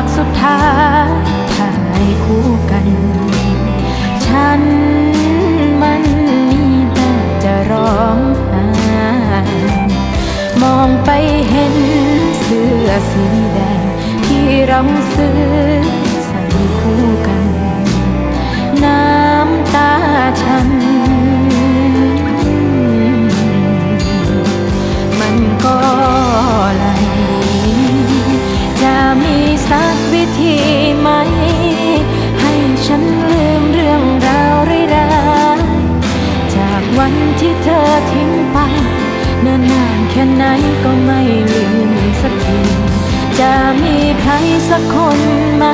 ากสุดท้ายถ่ายคู่กัน ฉันมันมีแต่จะร้องไห้มองไปเห็นเสื้อสีแดงที่เราซื้อ ไหนก็ไม่ลืมสักทีจะมีใครสักคนไหม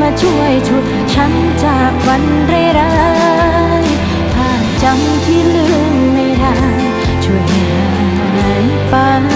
มาช่วยชุดฉันจากวันร้ายๆภาพจำที่ลืมไม่ได้ ช่วยหายไป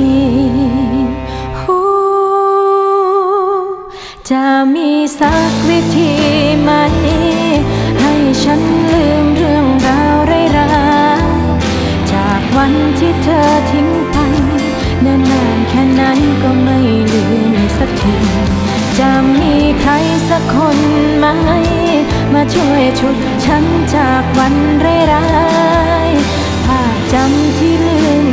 จะมีสักวิธีไหม ให้ฉันลืมเรื่องราวร้ายๆจากวันที่เธอทิ้งไปเนิ่นนานแค่ไหนก็ไม่ลืมสักที จะมีใครสักคนไหม มาช่วยฉุดฉันจากวันร้ายๆภาพจำที่ลืม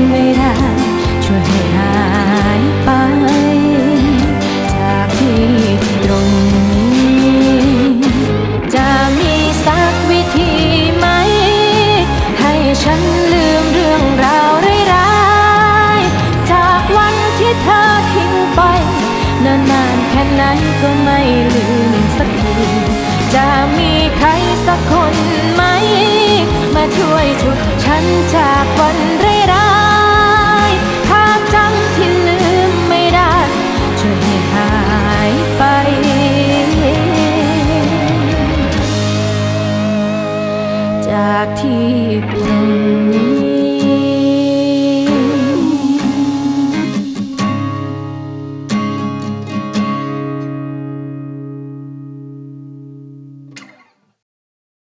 ก็ไม่ลืมสักทีจะมีใครสักคนไหม มาช่วยฉุดฉันจากวันร้ายภาพจำที่ลืมไม่ได้ ช่วยให้หายไป จากที่ตรง